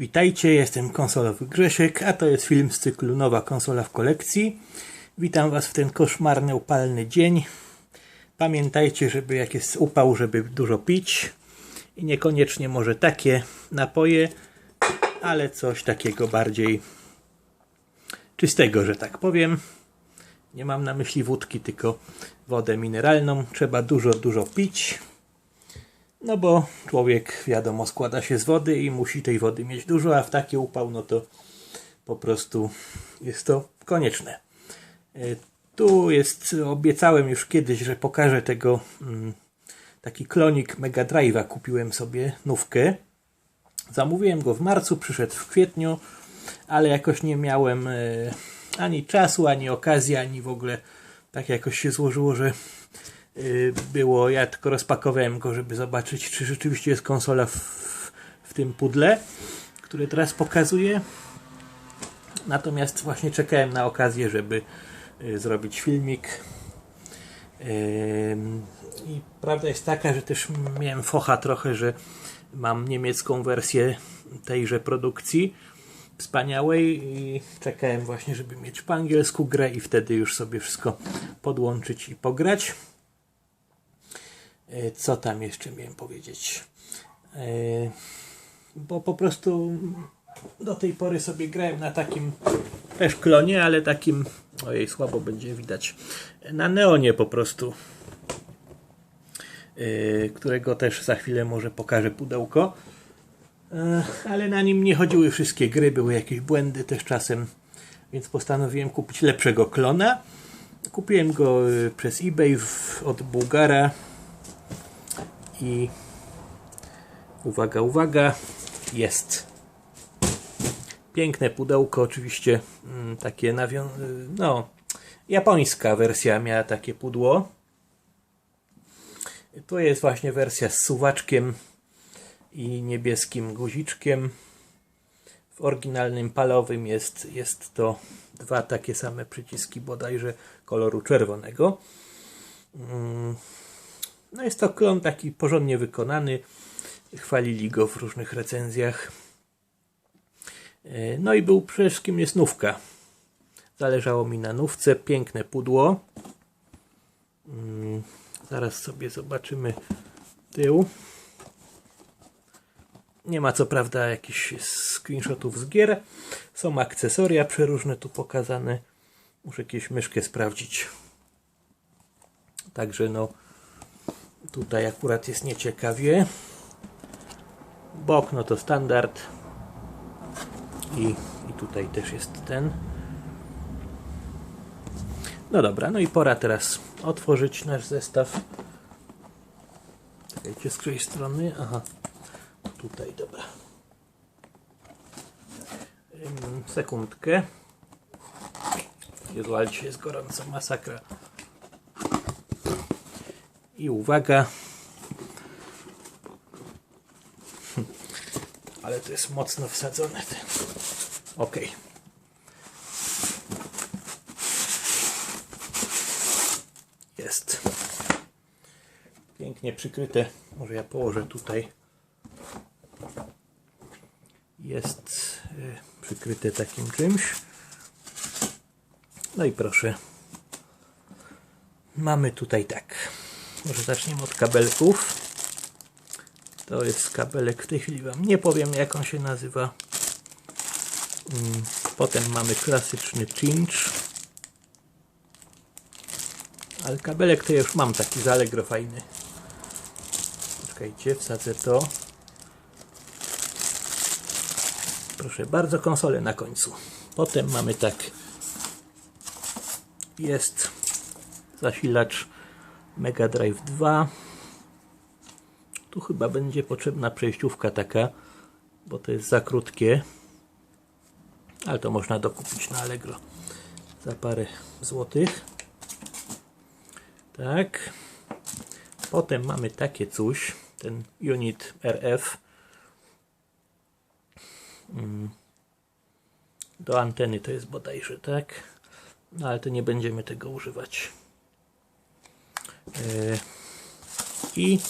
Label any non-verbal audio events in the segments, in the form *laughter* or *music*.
Witajcie, jestem konsolowy Grzesiek, a to jest film z cyklu Nowa konsola w kolekcji. Witam Was w ten koszmarny, upalny dzień. Pamiętajcie, żeby jak jest upał, żeby dużo pić i niekoniecznie może takie napoje, ale coś takiego bardziej czystego, że tak powiem. Nie mam na myśli wódki, tylko wodę mineralną. Trzeba dużo, dużo pić. No bo człowiek, wiadomo, składa się z wody i musi tej wody mieć dużo, a w taki upał, no to po prostu jest to konieczne. E, Tu jest, obiecałem już kiedyś, że pokażę tego, mm, taki klonik Mega Drive'a kupiłem sobie, nówkę. Zamówiłem go w marcu, przyszedł w kwietniu, ale jakoś nie miałem e, ani czasu, ani okazji, ani w ogóle tak jakoś się złożyło, że było, ja tylko rozpakowałem go, żeby zobaczyć, czy rzeczywiście jest konsola w, w tym pudle, które teraz pokazuję. Natomiast właśnie czekałem na okazję, żeby y, zrobić filmik. I prawda jest taka, że też miałem focha trochę, że mam niemiecką wersję tejże produkcji wspaniałej i czekałem właśnie, żeby mieć po angielsku grę i wtedy już sobie wszystko podłączyć i pograć. E, Co tam jeszcze miałem powiedzieć? E, Bo po prostu do tej pory sobie grałem na takim też klonie, ale takim, ojej, słabo będzie widać, na neonie po prostu, e, którego też za chwilę może pokażę pudełko. Ale na nim nie chodziły wszystkie gry, były jakieś błędy też czasem, więc postanowiłem kupić lepszego klona. Kupiłem go przez eBay od Bułgara i uwaga, uwaga, jest. Piękne pudełko, oczywiście mm, takie nawią... no, japońska wersja miała takie pudło. To jest właśnie wersja z suwaczkiem i niebieskim guziczkiem. W oryginalnym palowym jest, jest to dwa takie same przyciski bodajże koloru czerwonego. No jest to klon taki porządnie wykonany. Chwalili go w różnych recenzjach. E, No i był przede wszystkim jest nówka. Zależało mi na nówce. Piękne pudło. Mm, Zaraz sobie zobaczymy tył. Nie ma co prawda jakichś screenshotów z gier. Są akcesoria przeróżne tu pokazane. Muszę jakieś myszkę sprawdzić. Także no tutaj akurat jest nieciekawie. Bok no to standard. I, I tutaj też jest ten. No dobra, no i pora teraz otworzyć nasz zestaw. Czekajcie, z której strony? Aha, tutaj, dobra. Sekundkę. Jezu, ale jest gorąco, masakra. I uwaga. *laughs* Ale to jest mocno wsadzone. Ok. Jest. Pięknie przykryte. Może ja położę tutaj jest y, przykryte takim czymś. No i proszę. Mamy tutaj tak. Może zaczniemy od kabelków. To jest kabelek, w tej chwili Wam nie powiem jak on się nazywa. Mm, Potem mamy klasyczny cinch. Ale kabelek to już mam taki z Allegro fajny. Czekajcie, wsadzę to. Proszę bardzo, konsolę na końcu. Potem mamy tak. Jest zasilacz Mega Drive 2. Tu chyba będzie potrzebna przejściówka taka, bo to jest za krótkie. Ale to można dokupić na Allegro za parę złotych. Tak. Potem mamy takie coś, ten unit RF do anteny to jest bodajże, tak? No ale to nie będziemy tego używać. I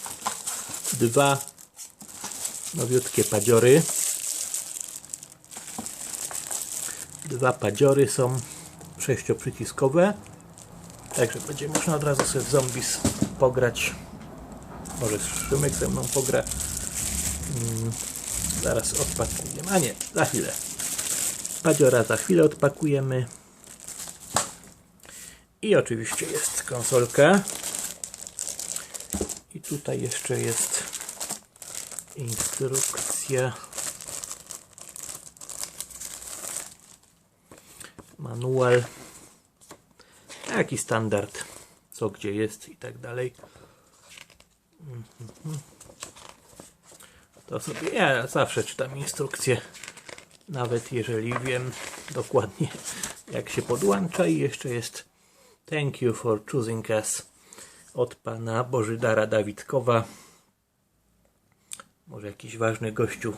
dwa nowiutkie padziory. Dwa padziory są sześcioprzyciskowe. Także będzie można od razu sobie w zombies pograć. Może Szymek ze mną pogra. Mm, zaraz odpakujemy. A nie, za chwilę. Padziora za chwilę odpakujemy. I oczywiście jest konsolka. Tutaj jeszcze jest instrukcja. Manual. Taki standard. Co gdzie jest i tak dalej. Mhm. To sobie ja zawsze czytam instrukcję. Nawet jeżeli wiem dokładnie jak się podłącza i jeszcze jest Thank you for choosing us od pana Bożydara Dawidkowa. Może jakiś ważny gościu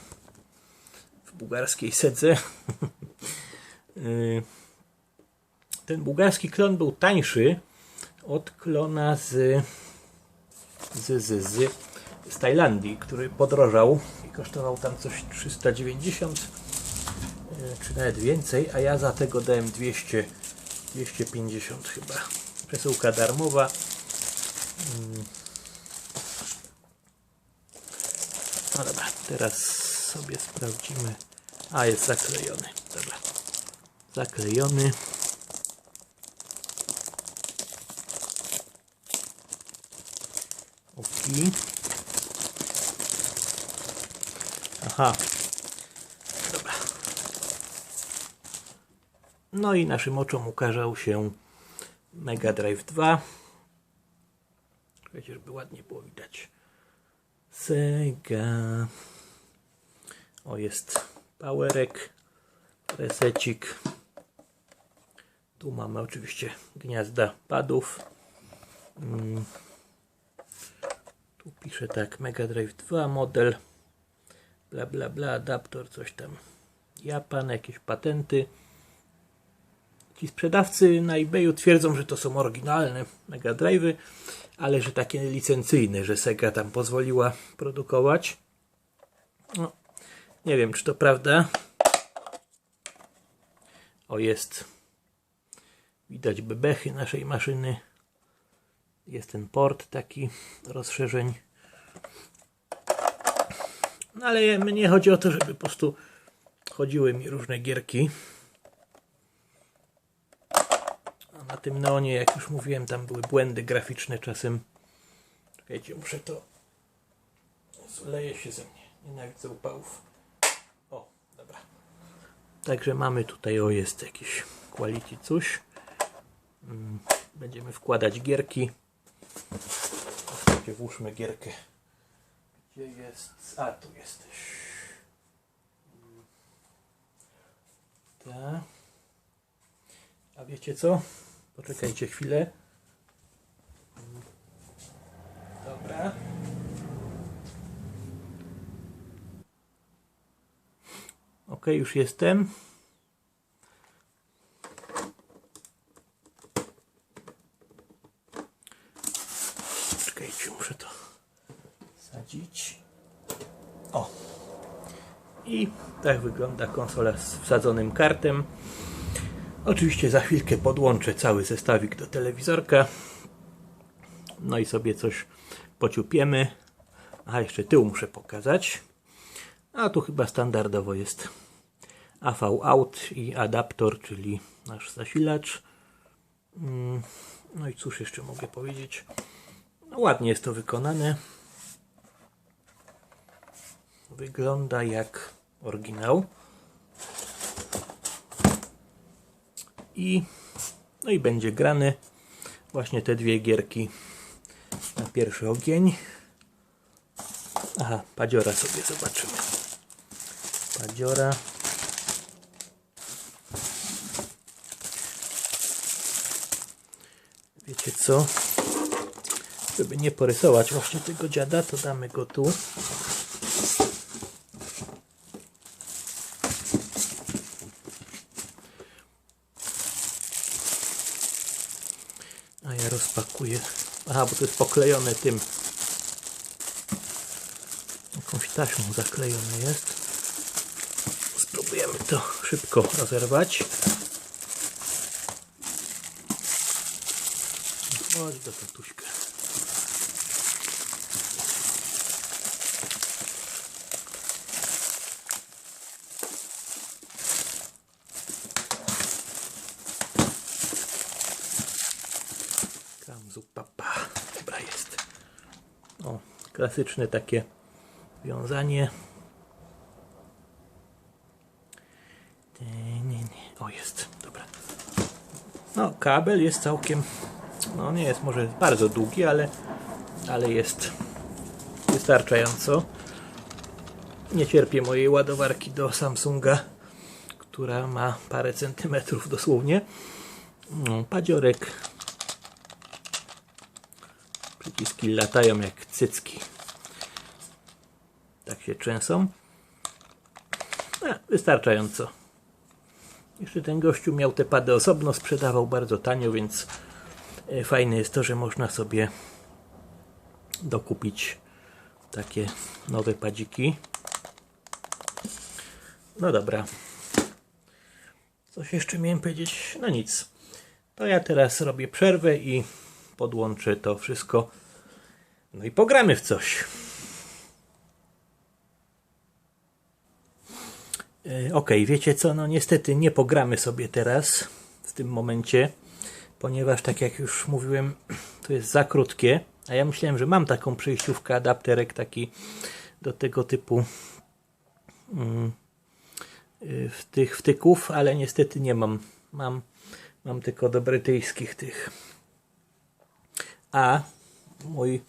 w bułgarskiej sedze. *laughs* Ten bułgarski klon był tańszy od klona z, z, z, z, z Tajlandii, który podrożał i kosztował tam coś 390 y, czy nawet więcej, a ja za tego dałem 200, 250 chyba. Przesyłka darmowa. No dobra, teraz sobie sprawdzimy. A, jest zaklejony. Dobra. Zaklejony. Ok. Aha. Dobra. No i naszym oczom ukazał się Mega Drive 2. Czekajcie, żeby ładnie było widać. Sega. O, jest powerek, resecik. Tu mamy oczywiście gniazda padów. Mm. Tu pisze tak, Mega Drive 2 model. Bla bla bla, adapter, coś tam. Japan, jakieś patenty. Ci sprzedawcy na eBayu twierdzą, że to są oryginalne Mega Drive'y, ale że takie licencyjne, że Sega tam pozwoliła produkować. No, nie wiem, czy to prawda. O, jest. Widać bebechy naszej maszyny. Jest ten port taki rozszerzeń. No ale mnie chodzi o to, żeby po prostu chodziły mi różne gierki. A na tym neonie, jak już mówiłem, tam były błędy graficzne czasem. Czekajcie, muszę to... Leje się ze mnie. Nienawidzę upałów. O, dobra. Także mamy tutaj, o jest jakiś quality coś. Mm, Będziemy wkładać gierki. Ostatnio włóżmy gierkę. Gdzie jest? A, tu jesteś. Tak. A wiecie co? Poczekajcie chwilę. Dobra. Ok, już jestem. Czekajcie, muszę to sadzić. O. I tak wygląda konsola z wsadzonym kartem. Oczywiście za chwilkę podłączę cały zestawik do telewizorka. No i sobie coś pociupiemy. A jeszcze tył muszę pokazać. A tu chyba standardowo jest AV out i adaptor, czyli nasz zasilacz. Mm, No i cóż jeszcze mogę powiedzieć? No ładnie jest to wykonane. Wygląda jak oryginał. I no i będzie grany właśnie te dwie gierki na pierwszy ogień. Aha, padziora sobie zobaczymy. Padziora. Wiecie co? Żeby nie porysować właśnie tego dziada, to damy go tu. A ja rozpakuję. Aha, bo to jest poklejone tym. Jakąś taśmą zaklejone jest. Spróbujemy to szybko rozerwać. Chodź do tatuśka. Kamzu papa. Dobra jest. O, klasyczne takie wiązanie. Ty, Nie, nie. O, jest. Dobra. No, kabel jest całkiem. No, nie jest może bardzo długi, ale, ale jest wystarczająco. Nie cierpię mojej ładowarki do Samsunga, która ma parę centymetrów dosłownie. No, padziorek. Przyciski latają jak cycki. Tak się trzęsą. A, wystarczająco. Jeszcze ten gościu miał te pady osobno, sprzedawał bardzo tanio, więc e, fajne jest to, że można sobie dokupić takie nowe padziki. No dobra. Coś jeszcze miałem powiedzieć? No nic. To ja teraz robię przerwę i podłączę to wszystko. No i pogramy w coś. E, Okej, wiecie co, no niestety nie pogramy sobie teraz, w tym momencie, ponieważ tak jak już mówiłem, to jest za krótkie, a ja myślałem, że mam taką przejściówkę, adapterek taki do tego typu mm, y, w tych wtyków, ale niestety nie mam. Mam, mam tylko do brytyjskich tych. A mój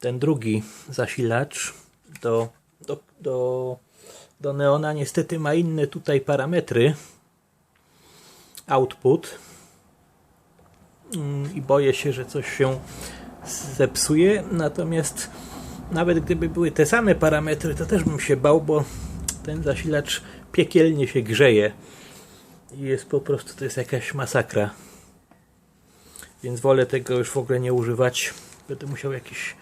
ten drugi zasilacz do, do, do, do Neona niestety ma inne tutaj parametry. Output. Mm, i boję się, że coś się zepsuje. Natomiast nawet gdyby były te same parametry to też bym się bał, bo ten zasilacz piekielnie się grzeje. I jest po prostu to jest jakaś masakra więc wolę tego już w ogóle nie używać będę musiał jakiś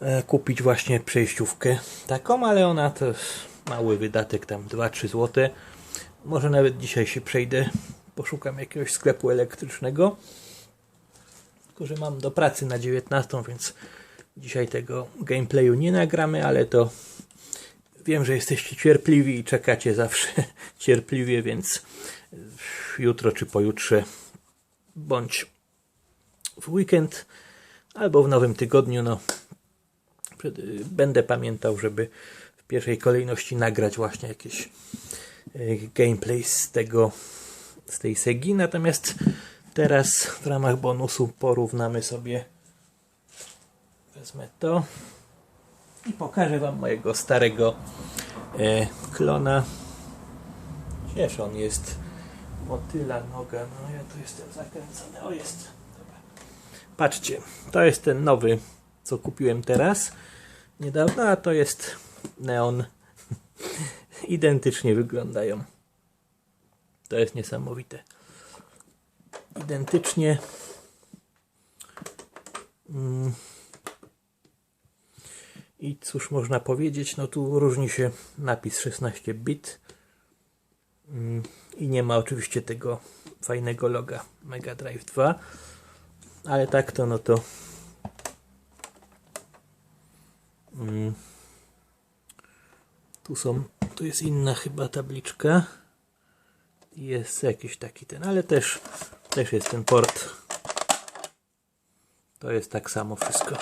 e, kupić właśnie przejściówkę taką, ale ona to jest mały wydatek, tam 2-3 zł. Może nawet dzisiaj się przejdę, poszukam jakiegoś sklepu elektrycznego. Tylko, że mam do pracy na 19, więc dzisiaj tego gameplayu nie nagramy, ale to wiem, że jesteście cierpliwi i czekacie zawsze *laughs* cierpliwie, więc jutro czy pojutrze bądź w weekend albo w nowym tygodniu, no będę pamiętał, żeby w pierwszej kolejności nagrać właśnie jakieś y, gameplay z tego z tej Segi. Natomiast teraz w ramach bonusu porównamy sobie wezmę to i pokażę wam mojego starego e, klona. Gdzież on jest? Motyla noga. No ja tu jestem zakręcony. O jest. Dobra. Patrzcie, to jest ten nowy, co kupiłem teraz niedawno, a to jest neon. *laughs* Identycznie wyglądają. To jest niesamowite. Identycznie. Mm. I cóż można powiedzieć, no tu różni się napis 16 bit Mm, i nie ma oczywiście tego fajnego loga Mega Drive 2, ale tak to no to. Mm, tu są, tu jest inna chyba tabliczka. Jest jakiś taki ten, ale też też jest ten port. To jest tak samo wszystko.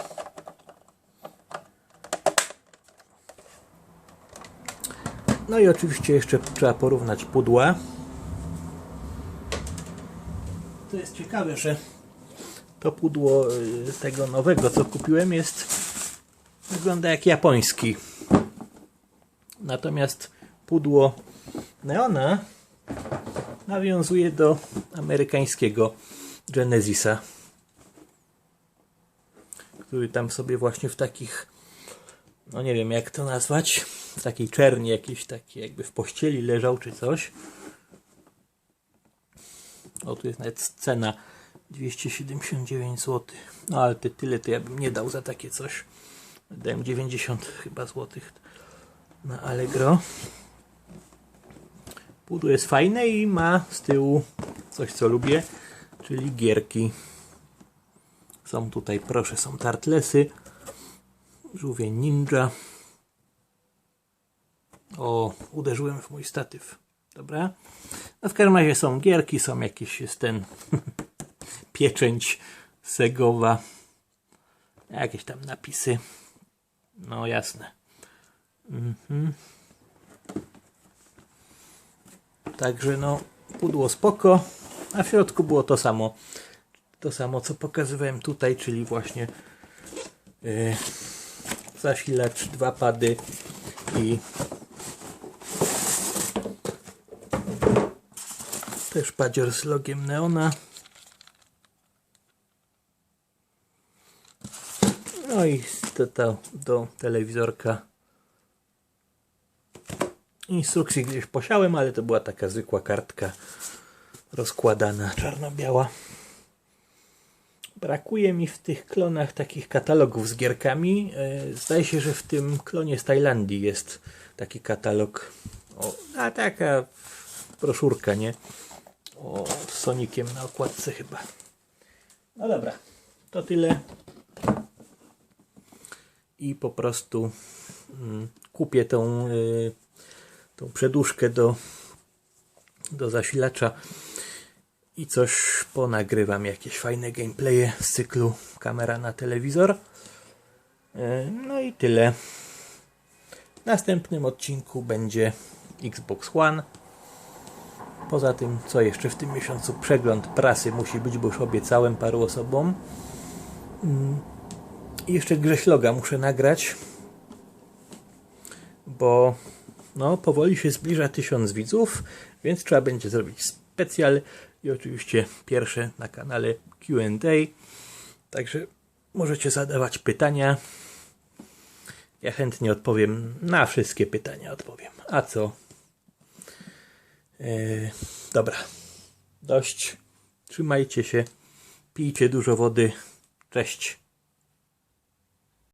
No i oczywiście jeszcze trzeba porównać pudła. To jest ciekawe, że to pudło y, tego nowego, co kupiłem, jest wygląda jak japoński. Natomiast pudło Neona nawiązuje do amerykańskiego Genesisa, który tam sobie właśnie w takich no nie wiem jak to nazwać, w takiej czerni jakiejś takiej jakby w pościeli leżał czy coś. O tu jest nawet cena 279 zł. No ale te tyle to ja bym nie dał za takie coś. Dałem 90 chyba złotych na Allegro. Pudło jest fajne i ma z tyłu coś co lubię, czyli gierki. Są tutaj, proszę, są tartlesy. Żółwie ninja. O, uderzyłem w mój statyw. Dobra. No w każdym razie są gierki, są jakieś, jest ten *laughs* pieczęć segowa. Jakieś tam napisy. No jasne. Mhm. Także no, pudło spoko, a w środku było to samo. To samo co pokazywałem tutaj, czyli właśnie yy, zasilacz, dwa pady i też padzior z logiem Neona. No i to, to do telewizorka instrukcji gdzieś posiałem, ale to była taka zwykła kartka rozkładana, czarno-biała. Brakuje mi w tych klonach takich katalogów z gierkami. E, Zdaje się, że w tym klonie z Tajlandii jest taki katalog. O, a taka broszurka, nie? O, z Sonikiem na okładce chyba. No dobra, to tyle. I po prostu mm, kupię tą, y, tą przedłużkę do, do zasilacza i coś ponagrywam, jakieś fajne gameplaye z cyklu kamera na telewizor. Y, No i tyle. W następnym odcinku będzie Xbox One. Poza tym, co jeszcze w tym miesiącu, przegląd prasy musi być, bo już obiecałem paru osobom. Mm. I jeszcze Grześloga muszę nagrać, bo no, powoli się zbliża tysiąc widzów, więc trzeba będzie zrobić specjal i oczywiście pierwsze na kanale Q&A. Także możecie zadawać pytania. Ja chętnie odpowiem na wszystkie pytania odpowiem. A co? Yy, dobra. Dość. Trzymajcie się. Pijcie dużo wody. Cześć.